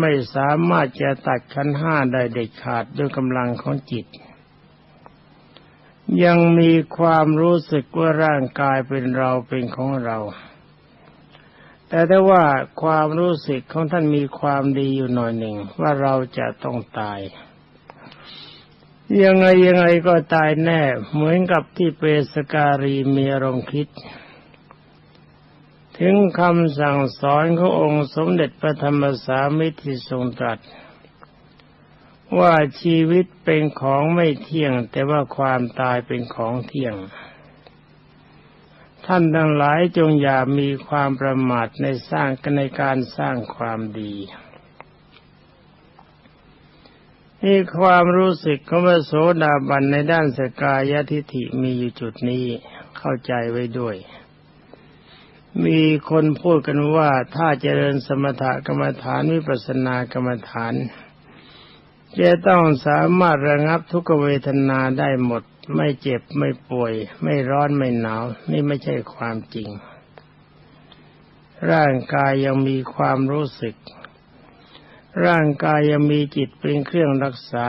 ไม่สามารถจะตัดขันห้าได้เด็ดขาดด้วยกำลังของจิต ยังมีความรู้สึกว่าร่างกายเป็นเราเป็นของเรา แต่ถ้ว่าความรู้สึกของท่านมีความดีอยู่หน่อยหนึ่งว่าเราจะต้องตาย ยังไงยังไงก็ตายแน่ เหมือนกับที่เปสการีมีอารมณ์คิด ถึงคำสั่งสอนขององค์สมเด็จพระธรรมสามิตรทรงตรัส ว่าชีวิตเป็นของไม่เที่ยง แต่ว่าความตายเป็นของเที่ยง ท่านทั้งหลายจงอย่ามีความประมาทในสร้างในการสร้างความดีนี่ความรู้สึกของพระโสดาบันในด้านสกายทิฐิมีอยู่จุดนี้เข้าใจไว้ด้วย มีคนพูดกันว่าถ้าเจริญสมถกรรมฐานวิปัสสนากรรมฐาน จะต้องสามารถระงับทุกเวทนาได้หมด ไม่เจ็บไม่ป่วย ไม่ร้อนไม่หนาว นี่ไม่ใช่ความจริง ร่างกายยังมีความรู้สึก ร่างกายยังมีจิตเป็นเครื่องรักษา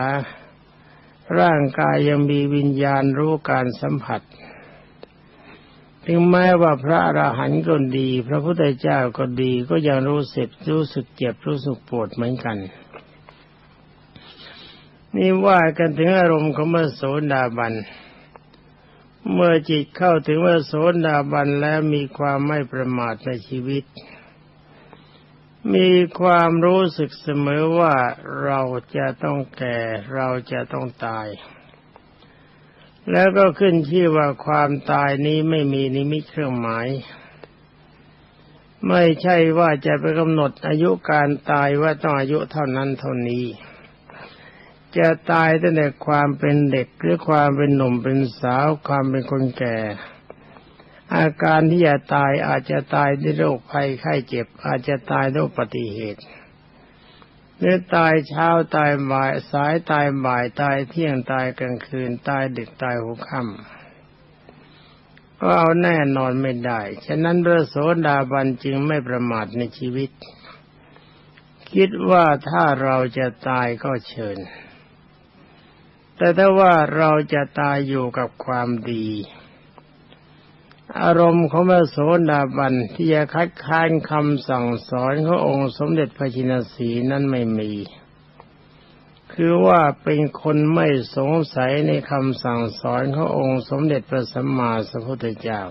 ร่างกายยังมีวิญญาณรู้การสัมผัส ถึงแม้ว่าพระอรหันต์ก็ดี พระพุทธเจ้าก็ดีก็ยังรู้สึกรู้สึกเจ็บรู้สึกปวดเหมือนกัน นี่ว่ากันถึงอารมณ์ของพระโสดาบัน เมื่อจิตเข้าถึงพระโสดาบันแล้วมีความไม่ประมาทในชีวิต มีความรู้สึกเสมอว่าเราจะต้องแก่เราจะต้องตาย แล้วก็ขึ้นที่ว่าความตายนี้ไม่มีนิมิตเครื่องหมาย ไม่ใช่ว่าจะไปกำหนดอายุการตายว่าต้องอายุเท่านั้นเท่านี้ จะตายตั้งแต่ความเป็นเด็กหรือความเป็นหนุ่มเป็นสาวความเป็นคนแก่ อาการที่จะตายอาจจะตายด้วยโรคภัยไข้เจ็บ อาจจะตายด้วยอุบัติเหตุ หรือตายเช้าตายบ่ายสายตายบ่ายตายเที่ยงตายกลางคืนตายดึกตายหัวค่ำก็เอาแน่นอนไม่ได้ ฉะนั้นพระโสดาบันจึงไม่ประมาทในชีวิต คิดว่าถ้าเราจะตายก็เชิญ แต่ถ้าว่าเราจะตายอยู่กับความดี อารมณ์ของพระโสดาบันที่จะคัดค้านคำสั่งสอนขององค์สมเด็จพระจินสีนั้นไม่มี คือว่าเป็นคนไม่สงสัยในคำสั่งสอนขององค์สมเด็จพระสัมมาสัมพุทธเจ้า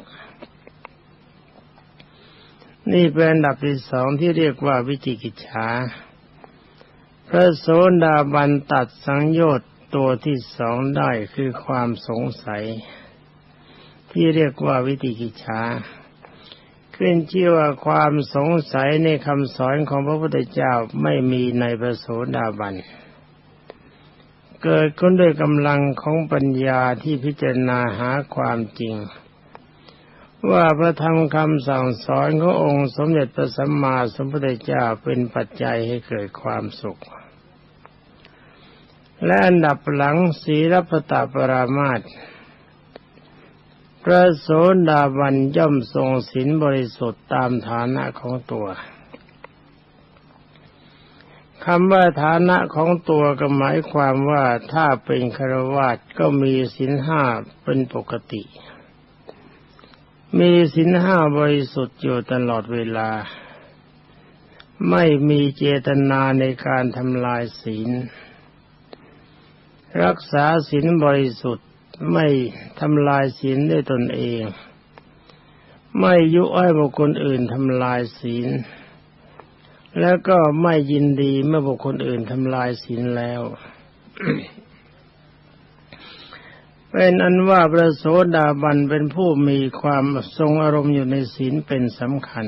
นี่เป็นอันดับที่สองที่เรียกว่าวิจิกิจฉา พระโสดาบันตัดสังโยชน์ตัวที่สองได้คือความสงสัย ที่เรียกว่าวิติกิจฉาขึ้นชื่อว่าความสงสัยในคำสอนของพระพุทธเจ้าไม่มีในพระโสดาบัน เกิดขึ้นด้วยกำลังของปัญญาที่พิจารณาหาความจริง ว่าพระธรรมคำสั่งสอนขององค์สมเด็จพระสัมมาสัมพุทธเจ้าเป็นปัจจัยให้เกิดความสุข และอันดับหลังศีลปตปรามาต พระโสดาบันย่อมทรงศีลบริสุทธิ์ตามฐานะของตัวคำว่าฐานะของตัวก็หมายความว่าถ้าเป็นคารวาสก็มีศีลห้าเป็นปกติ มีศีลห้าบริสุทธิ์อยู่ตลอดเวลา ไม่มีเจตนาในการทำลายศีล รักษาศีลบริสุทธิ์ ไม่ทำลายศีลด้วยตนเอง ไม่ยุให้บุคคลอื่นทำลายศีล แล้วก็ไม่ยินดีเมื่อบุคคลอื่นทำลายศีลแล้วเป็นอันว่าพระโสดาบันเป็นผู้มีความทรงอารมณ์อยู่ในศีลเป็นสำคัญ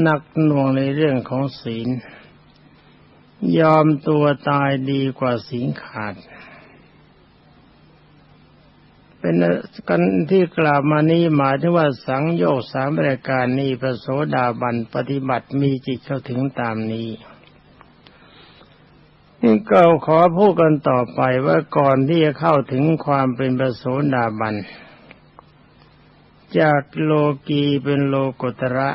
หนักหน่วงในเรื่องของศีล ยอมตัวตายดีกว่าศีลขาด เป็นกันที่กล่าวมานี้หมายถึงว่าสังโยชน์สามรายการนี้พระโสดาบันปฏิบัติมีจิตเข้าถึงตามนี้นี่ก็ขอพูดกันต่อไปว่าก่อนที่จะเข้าถึงความเป็นพระโสดาบัน จากโลกีเป็นโลกุตระ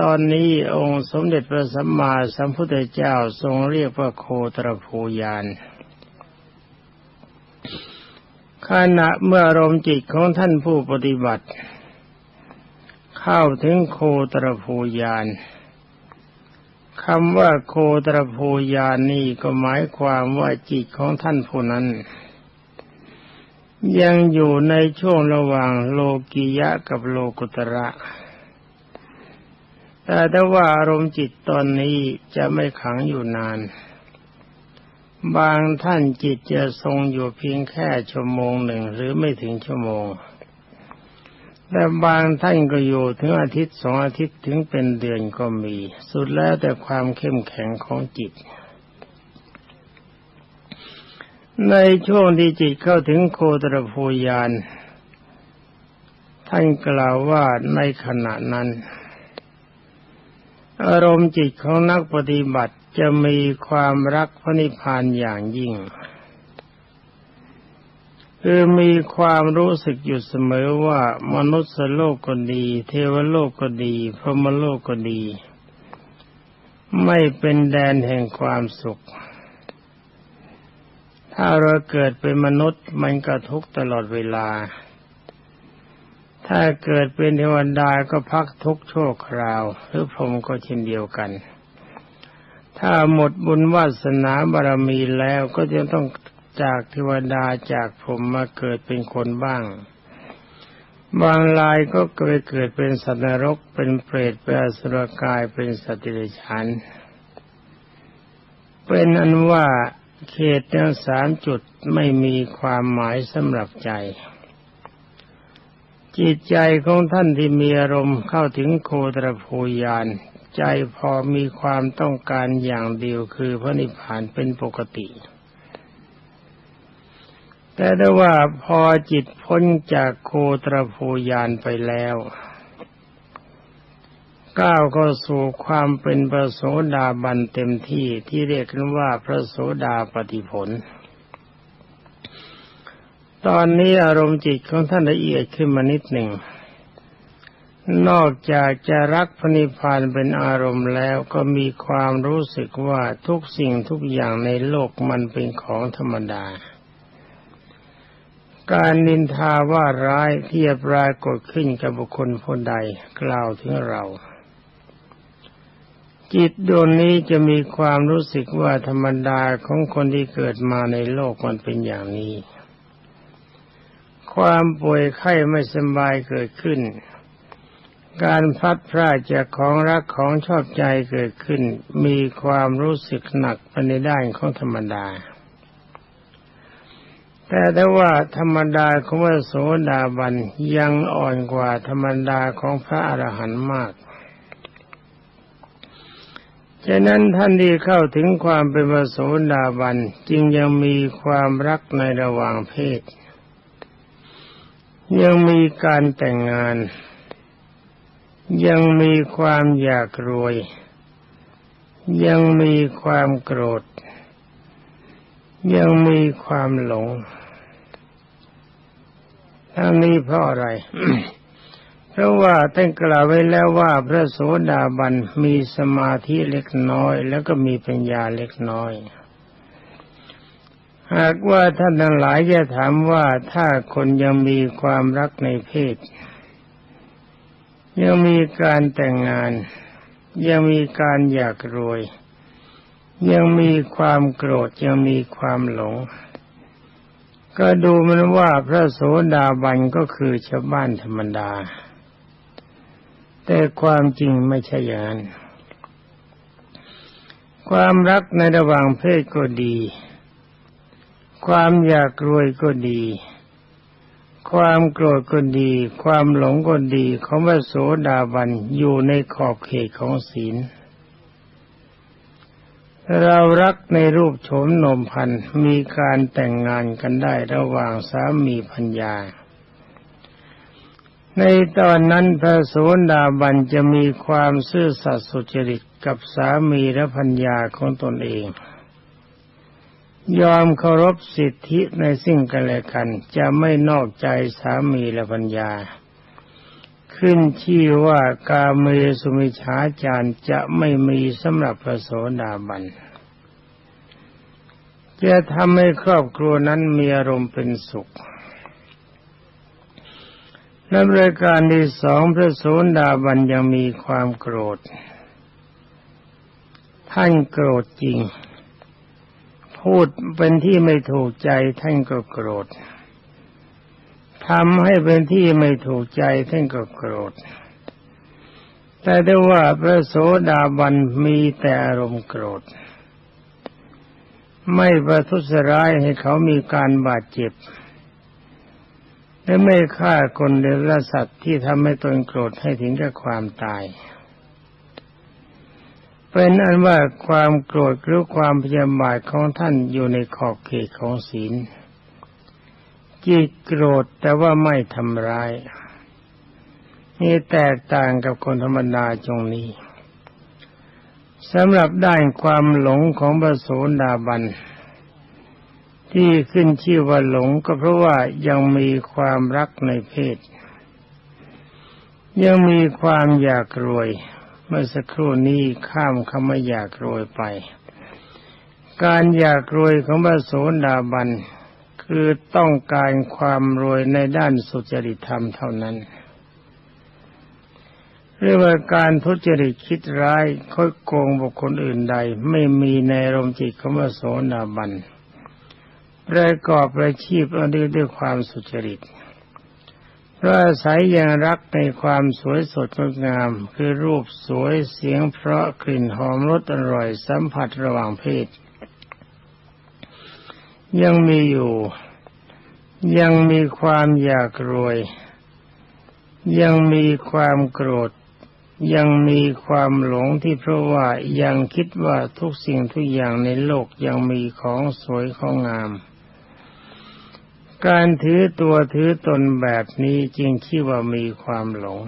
ตอนนี้องค์สมเด็จพระสัมมาสัมพุทธเจ้าทรงเรียกว่าโคตรภูยาน ขณะเมื่ออารมณ์จิตของท่านผู้ปฏิบัติ เข้าถึงโคตรภูยานคำว่าโคตรภูยานนี่ก็หมายความว่าจิตของท่านผู้นั้น ยังอยู่ในช่วงระหว่างโลกิยะกับโลกุตระ แต่ถ้าว่าอารมณ์จิตตอนนี้จะไม่ขังอยู่นาน บางท่านจิตจะทรงอยู่เพียงแค่ชั่วโมงหนึ่งหรือไม่ถึงชั่วโมง แต่บางท่านก็อยู่ถึงอาทิตย์สองอาทิตย์ถึงเป็นเดือนก็มี สุดแล้วแต่ความเข้มแข็งของจิต ในช่วงที่จิตเข้าถึงโคตรภูยาน ท่านกล่าวว่าในขณะนั้นอารมณ์จิตของนักปฏิบัติ จะมีความรักพระนิพพานอย่างยิ่ง คือมีความรู้สึกอยู่เสมอว่ามนุษย์โลกก็ดี เทวโลกก็ดี พรหมโลกก็ดี ไม่เป็นแดนแห่งความสุข ถ้าเราเกิดเป็นมนุษย์มันก็ทุกตลอดเวลา ถ้าเกิดเป็นเทวดาก็พักทุกโชคคราว หรือพรหมก็เช่นเดียวกัน ถ้าหมดบุญวาสนาบารมีแล้วก็จะต้องจากเทวดาจากผมมาเกิดเป็นคนบ้าง บางรายก็เคยเกิดเป็นสัตว์นรกเป็นเปรตเป็นอสุรกายเป็นสตว์เดรันเป็นอันว่าเขตทั้งสามจุดไม่มีความหมายสำหรับใจ จิตใจของท่านที่มีอารมณ์เข้าถึงโคตรภูยาน ใจพอมีความต้องการอย่างเดียวคือพระนิพพานเป็นปกติ แต่ได้ว่าพอจิตพ้นจากโคตรภูยานไปแล้ว ก้าวเข้าสู่ความเป็นพระโสดาบันเต็มที่ที่เรียกกันว่าพระโสดาปฏิผลตอนนี้อารมณ์จิตของท่านละเอียดขึ้นมานิดหนึ่ง นอกจากจะรักพระนิพพานเป็นอารมณ์แล้วก็มีความรู้สึกว่าทุกสิ่งทุกอย่างในโลกมันเป็นของธรรมดา การนินทาว่าร้ายที่ปรากฏขึ้นกับบุคคลผู้ใดกล่าวถึงเรา จิตดวงนี้จะมีความรู้สึกว่าธรรมดาของคนที่เกิดมาในโลกมันเป็นอย่างนี้ ความป่วยไข้ไม่สบายเกิดขึ้น การพัดพลาดจากของรักของชอบใจเกิดขึ้น มีความรู้สึกหนักไปในด้านของธรรมดา แต่ถ้าว่าธรรมดาของพระโสดาบันยังอ่อนกว่าธรรมดาของพระอรหันต์มากฉะนั้นท่านที่เข้าถึงความเป็นพระโสดาบันจึงยังมีความรักในระหว่างเพศ ยังมีการแต่งงาน ยังมีความอยากรวย ยังมีความโกรธ ยังมีความหลงทั้งนี้เพราะอะไร เพราะว่าท่านกล่าวไว้แล้วว่าพระโสดาบันมีสมาธิเล็กน้อย แล้วก็มีปัญญาเล็กน้อย หากว่าท่านทั้งหลายจะถามว่าถ้าคนยังมีความรักในเพศ ยังมีการแต่งงาน ยังมีการอยากรวย ยังมีความโกรธยังมีความหลง ก็ดูมันว่าพระโสดาบันก็คือชาวบ้านธรรมดา แต่ความจริงไม่ใช่อย่างนั้นความรักในระหว่างเพศก็ดี ความอยากรวยก็ดี ความโกรธก็ดี ความหลงก็ดีของพระโสดาบันอยู่ในขอบเขตของศีล เรารักในรูปโฉมนมพันมีการแต่งงานกันได้ระหว่างสามีพัญญา ในตอนนั้นพระโสดาบันจะมีความซื่อสัตย์สุจริตกับสามีและพัญญาของตนเอง ยอมเคารพสิทธิในสิ่งกันและกัน จะไม่นอกใจสามีและพัญญา ขึ้นชื่อว่ากาเมสุมิชาจารจะไม่มีสำหรับพระโสดาบัน จะทำให้ครอบครัวนั้นมีอารมณ์เป็นสุขและบริการที่สองพระโสดาบันยังมีความโกรธ ท่านโกรธจริง พูดเป็นที่ไม่ถูกใจท่านก็โกรธทำให้เป็นที่ไม่ถูกใจท่านก็โกรธ แต่ได้ว่าพระโสดาบันมีแต่อารมณ์โกรธ ไม่ประทุษร้ายให้เขามีการบาดเจ็บ และไม่ฆ่าคนเดรัสัตว์ที่ทำให้ตนโกรธให้ถึงกับความตาย เป็นอันว่าความโกรธหรือความพยาบาทของท่านอยู่ในขอบเขตของศีลจิตโกรธแต่ว่าไม่ทำร้าย นี่แตกต่างกับคนธรรมดาจงนี้สำหรับด้านความหลงของพระโสดาบัน ที่ขึ้นชื่อว่าหลงก็เพราะว่ายังมีความรักในเพศ ยังมีความอยากรวย เมื่อสักครู่นี้ข้ามคำว่าอยากรวยไป การอยากรวยของพระโสดาบันคือต้องการความรวยในด้านสุจริตธรรมเท่านั้นเรียกว่าการทุจริตคิดร้ายค่อยโกงบุคคลอื่นใด ไม่มีในรมจิตของพระโสดาบันประกอบประชีพอด้วยด้วยความสุจริต พระอาศัยยังรักในความสวยสดงดงาม คือรูปสวยเสียงเพราะกลิ่นหอมรสอร่อยสัมผัสระหว่างเพศ ยังมีอยู่ ยังมีความอยากรวย ยังมีความโกรธ ยังมีความหลงที่เพราะว่ายังคิดว่าทุกสิ่งทุกอย่างในโลกยังมีของสวยของงาม การถือตัวถือตนแบบนี้จริงที่ว่ามีความหลง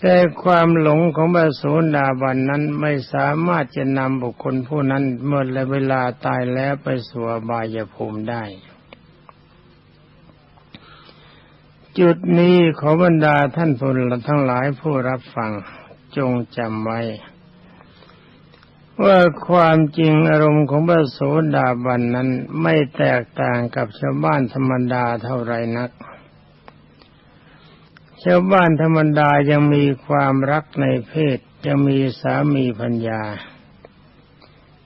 แต่ความหลงของบาโสดาบันนั้นไม่สามารถจะนำบุคคลผู้นั้นเมื่อเวลาตายแล้วไปสู่บายภูมิได้ จุดนี้ขอบรรดาท่านผู้ทั้งหลายผู้รับฟังจงจำไว้ ว่าความจริงอารมณ์ของพระโสดาบันนั้นไม่แตกต่างกับชาวบ้านธรรมดาเท่าไรนัก ชาวบ้านธรรมดายังมีความรักในเพศยังมีสามีพัญญา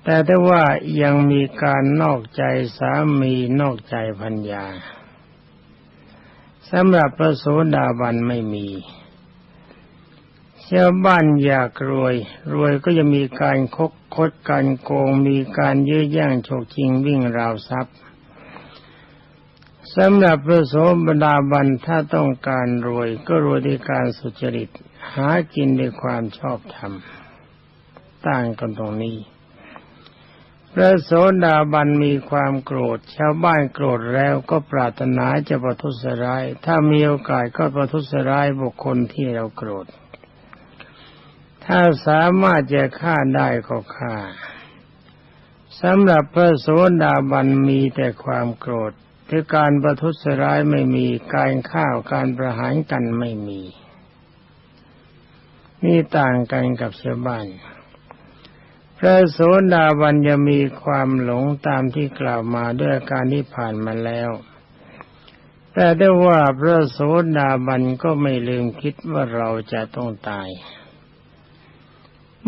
แต่ถ้าว่ายังมีการนอกใจสามีนอกใจพัญญาสำหรับพระโสดาบันไม่มี ชาวบ้านอยากรวย รวยก็จะมีการคกคดการโกง มีการยื้อแย่งฉกชิงวิ่งราวทรัพย์สำหรับพระโสมดาบันถ้าต้องการรวยก็รวยด้วยการสุจริต หากินด้วยความชอบธรรมต่างกันตรงนี้ พระโสดาบันมีความโกรธ ชาวบ้านโกรธแล้วก็ปรารถนาจะประทุษร้าย ถ้ามีโอกาสก็ประทุษร้ายบุคคลที่เราโกรธ ถ้าสามารถจะฆ่าได้ก็ฆ่าสำหรับพระโสดาบันมีแต่ความโกรธคือการประทุษร้ายไม่มีการข้าการประหารกันไม่มี นี่ต่างกันกับชาวบ้านพระโสดาบันจะมีความหลงตามที่กล่าวมาด้วยการที่ผ่านมาแล้ว แต่ได้ว่าพระโสดาบันก็ไม่ลืมคิดว่าเราจะต้องตาย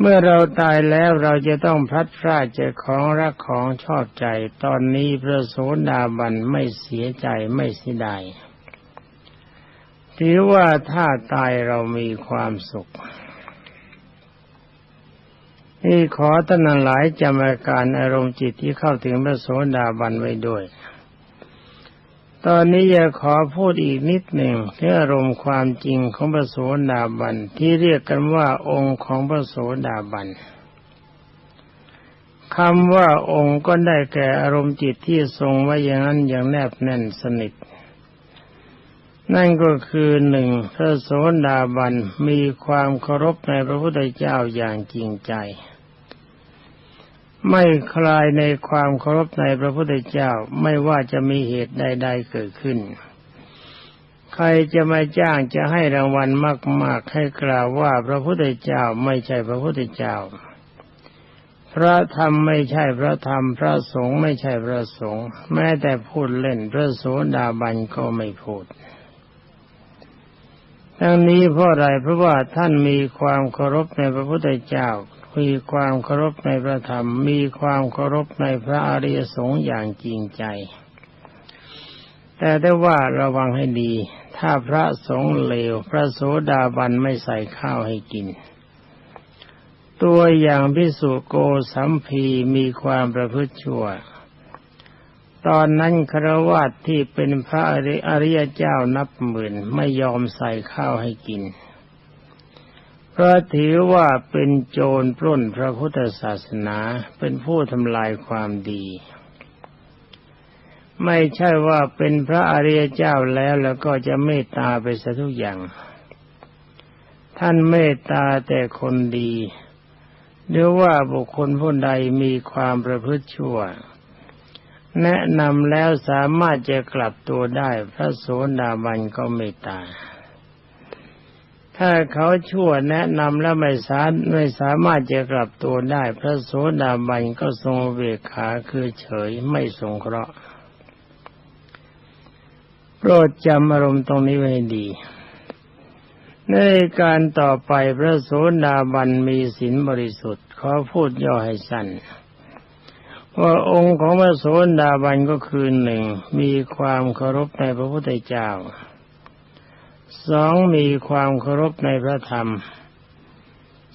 เมื่อเราตายแล้วเราจะต้องพลัดพรากจากของรักของชอบใจ ตอนนี้พระโสดาบันไม่เสียใจไม่เสียดายถือว่าถ้าตายเรามีความสุข นี่ขอท่านหลายจำอาการอารมณ์จิตที่เข้าถึงพระโสดาบันไว้ด้วย ตอนนี้จะขอพูดอีกนิดหนึ่งเรื่องอารมณ์ความจริงของพระโสดาบันที่เรียกกันว่าองค์ของพระโสดาบันคำว่าองค์ก็ได้แก่อารมณ์จิตที่ทรงไว้อย่างนั้นอย่างแนบแน่นสนิท นั่นก็คือหนึ่งพระโสดาบันมีความเคารพในพระพุทธเจ้าอย่างจริงใจ ไม่คลายในความเคารพในพระพุทธเจ้าไม่ว่าจะมีเหตุใด ๆ เกิดขึ้น ใครจะมาจ้างจะให้รางวัลมาก ๆ ให้กล่าวว่าพระพุทธเจ้าไม่ใช่พระพุทธเจ้า พระธรรมไม่ใช่พระธรรม พระสงฆ์ไม่ใช่พระสงฆ์แม้แต่พูดเล่นพระโสดาบันก็ไม่พูดทั้งนี้เพราะอะไรเพราะว่าท่านมีความเคารพในพระพุทธเจ้า มีความเคารพในพระธรรม มีความเคารพในพระอริยสงฆ์อย่างจริงใจ แต่ได้ว่าระวังให้ดี ถ้าพระสงฆ์เลว พระโสดาบันไม่ใส่ข้าวให้กิน ตัวอย่างพิสุโกสัมพีมีความประพฤติชั่ว ตอนนั้นครวาตที่เป็นพระอริยเจ้านับหมื่นไม่ยอมใส่ข้าวให้กิน เพราะถือว่าเป็นโจรปล้นพระพุทธศาสนาเป็นผู้ทำลายความดี ไม่ใช่ว่าเป็นพระอริยเจ้าแล้วแล้วก็จะเมตตาไปซะทุกอย่าง ท่านเมตตาแต่คนดีหรือว่าบุคคลผู้ใดมีความประพฤติชั่ว แนะนำแล้วสามารถจะกลับตัวได้พระโสดาบันก็ไม่ตา ถ้าเขาชั่วแนะนำแล้วไม่สาไม่สามารถจะกลับตัวได้ พระโสดาบันก็ทรงเวขาคือเฉยไม่สงเคราะห์โปรดจำอารมณ์ตรงนี้ไว้ดี ในการต่อไปพระโสดาบันมีศีลบริสุทธิ์ ขอพูดย่อให้สั้นว่าองค์ของพระโสดาบันก็คือหนึ่งมีความเคารพในพระพุทธเจ้า สองมีความเคารพในพระธรรม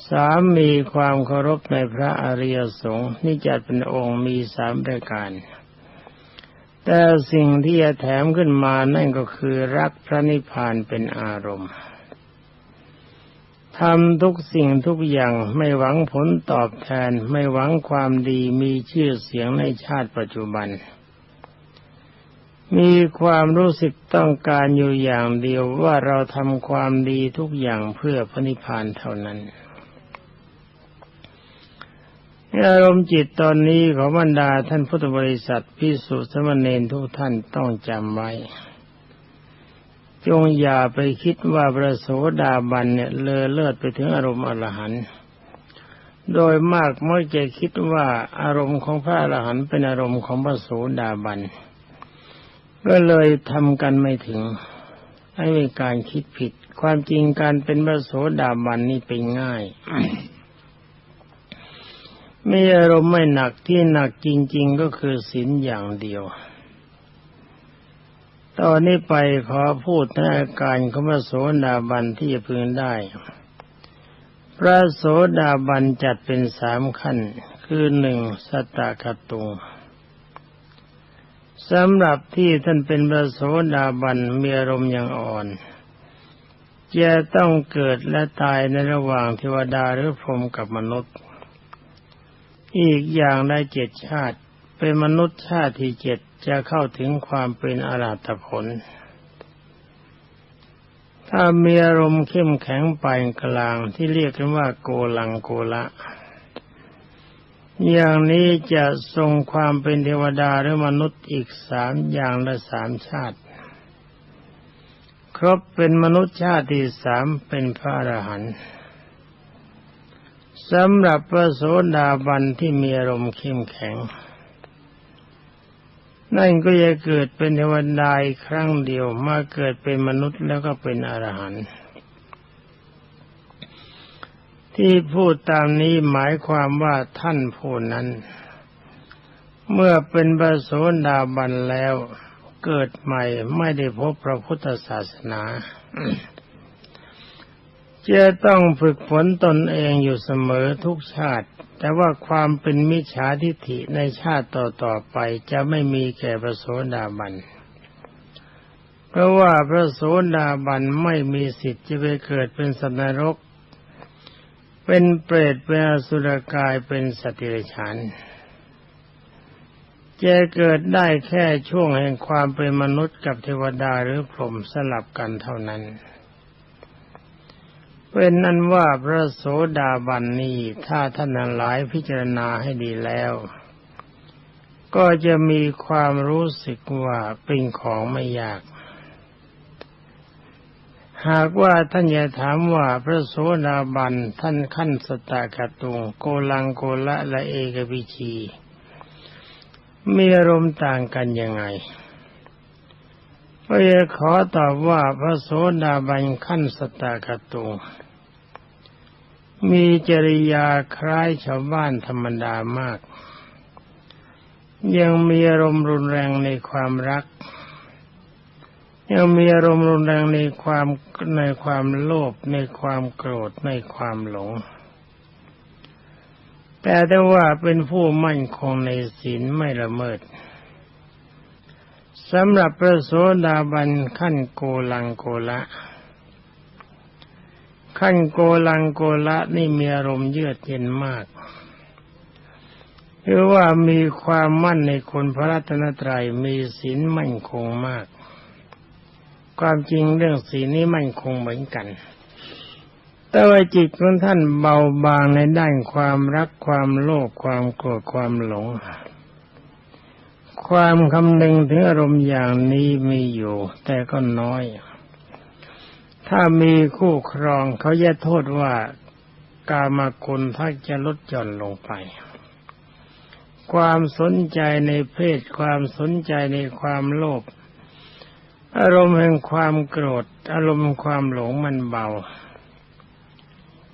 สามมีความเคารพในพระอริยสงฆ์นี่จัดเป็นองค์มีสามประการ แต่สิ่งที่จะแถมขึ้นมานั่นก็คือรักพระนิพพานเป็นอารมณ์ทำทุกสิ่งทุกอย่างไม่หวังผลตอบแทน ไม่หวังความดีมีชื่อเสียงในชาติปัจจุบัน มีความรู้สึกต้องการอยู่อย่างเดียวว่าเราทำความดีทุกอย่างเพื่อพระนิพพานเท่านั้นอารมณ์จิตตอนนี้ของบรรดาท่านพุทธบริษัทพิสุทธิสมณเณรทุกท่านต้องจำไว้ จงอย่าไปคิดว่าพระโสดาบันเนี่ยเลอเลิศไปถึงอารมณ์อรหันต์โดยมากเมื่อจะคิดว่าอารมณ์ของพระอรหันต์เป็นอารมณ์ของพระโสดาบัน ก็เลยทำกันไม่ถึงให้มีการคิดผิด ความจริงการเป็นพระโสดาบันนี่เป็นง่ายมีอารมณ์ไม่หนักที่หนักจริง ๆ ก็คือศีลอย่างเดียว ตอนนี้ไปขอพูดในอาการของพระโสดาบันที่จะพึงได้ พระโสดาบันจัดเป็นสามขั้น คือหนึ่งสตากตุง สำหรับที่ท่านเป็นพระโสดาบันมีอารมณ์อย่างอ่อน จะต้องเกิดและตายในระหว่างเทวดาหรือพรหมกับมนุษย์ อีกอย่างได้เจ็ดชาติ เป็นมนุษย์ชาติที่เจ็ดจะเข้าถึงความเป็นอรหัตผล ถ้ามีอารมณ์เข้มแข็งปานกลางที่เรียกกันว่าโกลังโกละ อย่างนี้จะทรงความเป็นเทวดาหรือมนุษย์อีกสามอย่างละสามชาติ ครบเป็นมนุษย์ชาติที่สามเป็นพระอรหันต์สำหรับพระโสดาบันที่มีอารมณ์เข้มแข็ง นั่นก็จะเกิดเป็นเทวดาอีกครั้งเดียวมาเกิดเป็นมนุษย์แล้วก็เป็นอรหันต์ ที่พูดตามนี้หมายความว่าท่านผู้นั้น เมื่อเป็นบาโสดาบันแล้วเกิดใหม่ไม่ได้พบพระพุทธศาสนาจะต้องฝึกฝนตนเองอยู่เสมอทุกชาติ แต่ว่าความเป็นมิจฉาทิฏฐิในชาติต่อๆไปจะไม่มีแก่พระโสดาบัน เพราะว่าพระโสดาบันไม่มีสิทธิ์จะไปเกิดเป็นสัตว์นรก เป็นเปรตเป็นอสุรกายเป็นสติรฉานจะเกิดได้แค่ช่วงแห่งความเป็นมนุษย์กับเทวดาหรือพรหมสลับกันเท่านั้น เป็นนั้นว่าพระโสดาบันนี้ถ้าท่านหลายพิจารณาให้ดีแล้ว ก็จะมีความรู้สึกว่าเป็นของไม่ยาก หากว่าท่านอยาถามว่าพระโสดาบันท่านขั้นสตากตุงโกลังโกละและเอกวิชีมีอารมณ์ต่างกันยังไงก็จะขอตอบว่าพระโสดาบันขั้นสตากตุงมีจริยาคล้ายชาวบ้านธรรมดามาก ยังมีอารมณ์รุนแรงในความรัก ยังมีอารมณ์รุนแรงในความในความโลภในความโกรธในความหลง แต่ได้ว่าเป็นผู้มั่นคงในศีลไม่ละเมิดสำหรับพระโสดาบันขั้นโกลังโกละ ขั้นโกลังโกละนี่มีอารมณ์เยือกเย็นมากคือว่ามีความมั่นในคนพระรัตนตรัยมีศีลมั่นคงมาก ความจริงเรื่องสีนี้มั่นคงเหมือนกัน แต่ว่าจิตของท่านเบาบางในด้านความรักความโลภความโกรธความหลง ความคำนึงถึงอารมณ์อย่างนี้มีอยู่ แต่ก็น้อย ถ้ามีคู่ครองเขาแยกโทษว่ากามาคุณถ้าจะลดหย่อนลงไปความสนใจในเพศความสนใจในความโลภ อารมณ์แห่งความโกรธ อารมณ์ความหลงมันเบา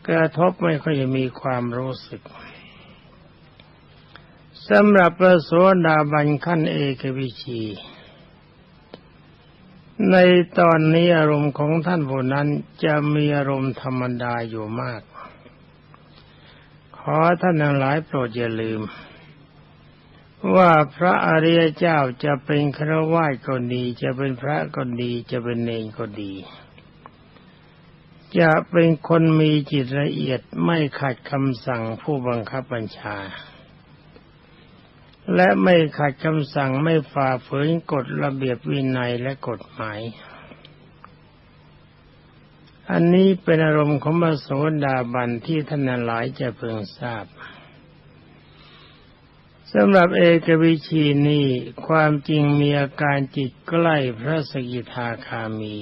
กระทบไม่ค่อยจะมีความรู้สึกสำหรับพระโสดาบันขั้นเอกวิชี ในตอนนี้อารมณ์ของท่านผู้นั้นจะมีอารมณ์ธรรมดาอยู่มาก ขอท่านทั้งหลายโปรดอย่าลืม ว่าพระอริยเจ้าจะเป็นครวญก็ดี จะเป็นพระก็ดี จะเป็นเนรก็ดี จะเป็นคนมีจิตละเอียดไม่ขัดคำสั่งผู้บังคับบัญชา และไม่ขัดคำสั่งไม่ฝ่าฝืนกฎระเบียบวินัยและกฎหมาย อันนี้เป็นอารมณ์ของมโสดาบันที่ท่านหลายจะเพิ่งทราบ สำหรับเอกวิชีนี้ความจริงมีอาการจิตใกล้พระสกิทาคามี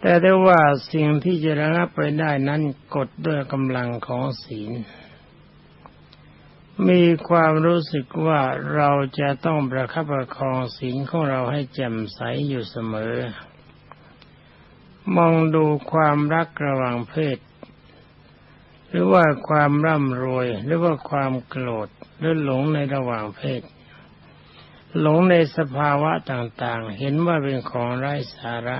แต่ได้ว่าสิ่งที่จะระงับไปได้นั้นกดด้วยกำลังของศีล มีความรู้สึกว่าเราจะต้องประคับประคองศีลของเราให้แจ่มใสอยู่เสมอ มองดูความรักระหว่างเพศ หรือว่าความร่ำรวย หรือว่าความโกรธหรือหลงในระหว่างเพศ หลงในสภาวะต่างๆ เห็นว่าเป็นของไร้สาระ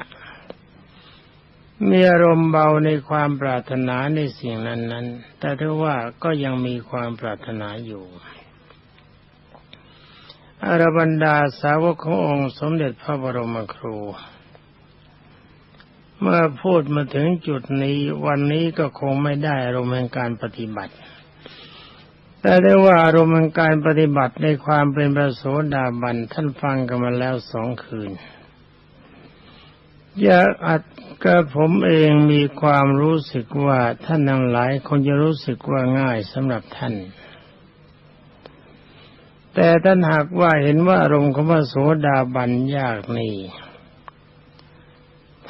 มีอารมณ์เบาในความปรารถนาในสิ่งนั้นๆ แต่ถ้าว่าก็ยังมีความปรารถนาอยู่อรบรรดาสาวกขององค์สมเด็จพระบรมครู เมื่อพูดมาถึงจุดนี้วันนี้ก็คงไม่ได้อารมณ์แห่งการปฏิบัติ แต่ได้ว่าอารมณ์แห่งการปฏิบัติในความเป็นประโสดาบันท่านฟังกันมาแล้วสองคืนอยากอัดกระผมเองมีความรู้สึกว่าท่านทั้งหลายคงจะรู้สึกว่าง่ายสำหรับท่าน แต่ท่านหากว่าเห็นว่าอารมณ์ของพระโสดาบันยากนี่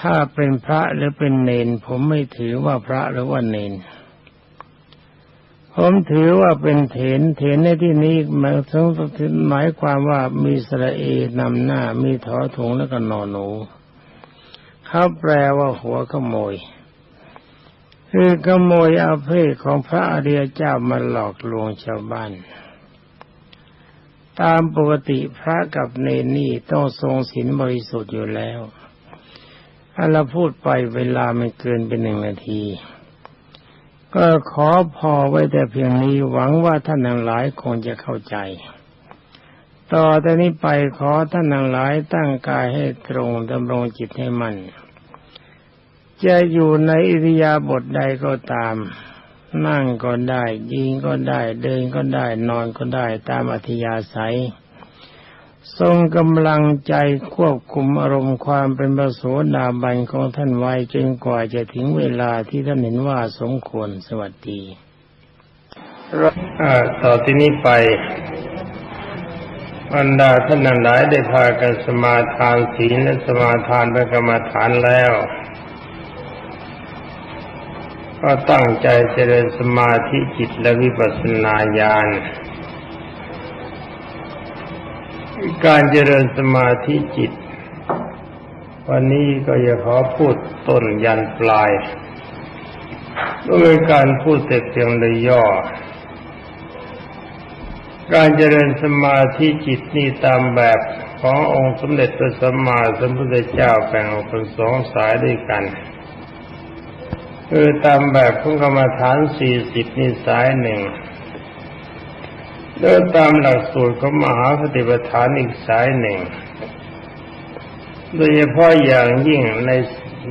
ถ้าเป็นพระหรือเป็นเนน ผมไม่ถือว่าพระหรือว่าเนน ผมถือว่าเป็นเถนเถนในที่นี้หมายถึงหมายความว่ามีสระเอนำหน้ามีถอถุงแล้วก็นอนหนูเขาแปลว่าหัวขโมย คือขโมยอาเพศของพระอริยเจ้ามาหลอกลวงชาวบ้านตามปกติพระกับเนนนี่ต้องทรงศีลบริสุทธิ์อยู่แล้ว ถ้าเราพูดไปเวลาไม่เกินเป็นหนึ่งนาที ก็ขอพอไว้แต่เพียงนี้หวังว่าท่านทั้งหลายคงจะเข้าใจ ต่อแต่นี้ไปขอท่านทั้งหลายตั้งกายให้ตรงดำรงจิตให้มัน่นจะอยู่ในอิริยาบถใดก็ตาม นั่งก็ได้ ยิงก็ได้ เดินก็ได้ นอนก็ได้ตามอัธยาศัย ทรงกำลังใจควบคุมอารมณ์ความเป็นประโสดาบันของท่านไว้จนกว่าจะถึงเวลาที่ท่านเห็นว่าสมควรสวัสดีต่อที่นี้ไปบรรดาท่านทั้งหลายได้พากันสมาทานศีลและสมาทานพระกรรมฐานแล้ว ก็ตั้งใจเจริญสมาธิจิตและวิปัสสนาญาณ การเจริญสมาธิจิต วันนี้ก็จะขอพูดต้นยันปลายด้วยการพูดแต่เพียงเลยย่อ การเจริญสมาธิจิตนี่ตามแบบขององค์สมเด็จพระสัมมาสัมพุทธเจ้าแบ่งออกเป็นสองสายด้วยกันคือตามแบบของกรรมฐานสี่สิบนี่สายหนึ่ง โดยตามหลักสูตรของมหาสติปัฏฐานอีกสายหนึ่ง โดยเฉพาะอย่างยิ่งใน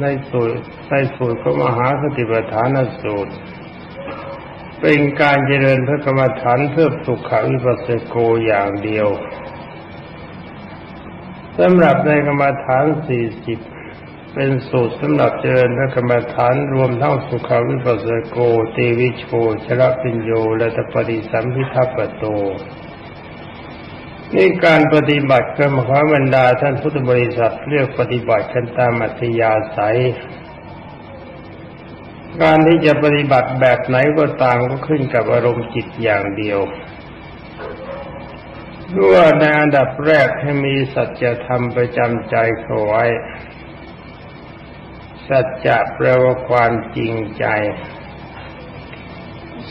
ในสูตรในสูตรของมหาสติปัฏฐานสูตร เป็นการเจริญพระกรรมฐานเพื่อสุขวิปัสสโกอย่างเดียวสำหรับในกรรมฐานสี่สิบ เป็นสูตรสำหรับเจริญพระกรรมฐานรวมทั้งสุขาวิปัสสโกเตวิโชชรปิญโยและตปฏิสัมพิทัปโตนี่การปฏิบัติกรรมขอบรรดาท่านพุทธบริษัทเรียกปฏิบัติกันตามอัธยาศัย การที่จะปฏิบัติแบบไหนก็ตามก็ขึ้นกับอารมณ์จิตอย่างเดียวด้วยในอันดับแรกให้มีสัจธรรมประจำใจเขาไว้ สัจจะแปลว่าความจริงใจ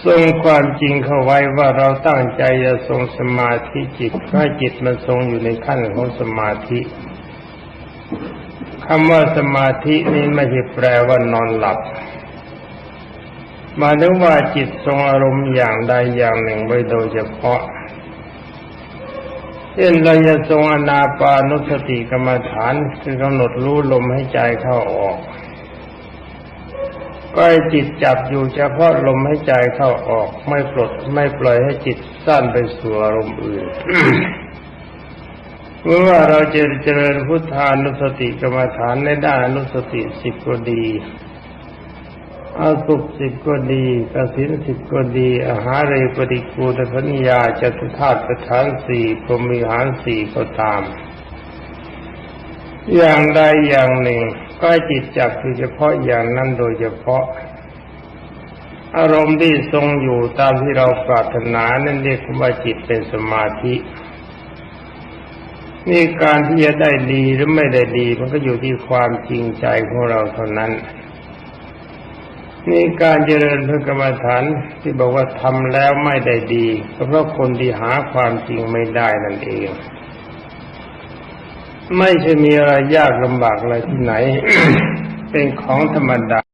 ทรงความจริงเข้าไว้ว่าเราตั้งใจจะทรงสมาธิจิตให้จิตมันทรงอยู่ในขั้นของสมาธิคำว่าสมาธินี้ไม่ใช่แปลว่านอนหลับมาถึงว่าจิตทรงอารมณ์อย่างใดอย่างหนึ่งไว้โดยเฉพาะเช่นเราจะทรงอนาปานุสติกรรมฐานคือกำหนดรู้ลมให้ใจเข้าออก ก็ให้จิตจับอยู่เฉพาะลมให้ใจเข้าออกไม่ปลดไม่ปล่อยให้จิตสั้นไปสู่อารมณ์อื่นเมื่อว่าเราจะเจริญพุทธานุสติกรรมฐานในด้านอนุสติสิบก็ดีอาสุขสิบก็ดีกสินสิบก็ดี อาหารเรปฏิกูลพัญญาจตุธาตุประธานสี่พรมิหารสี่ก็ตาม อย่างใดอย่างหนึ่ง ก็จิตจับอยู่เฉพาะอย่างนั้นโดยเฉพาะ อารมณ์ที่ทรงอยู่ตามที่เราปรารถนานั่นเรียกว่าจิตเป็นสมาธินี่การที่จะได้ดีหรือไม่ได้ดี มันก็อยู่ที่ความจริงใจของเราเท่านั้นนี่การเจริญพระกรรมฐานที่บอกว่าทำแล้วไม่ได้ดีก็เพราะคนที่หาความจริงไม่ได้นั่นเอง ไม่ใช่มีอะไรยากลำบากอะไรที่ไหน เป็นของธรรมดา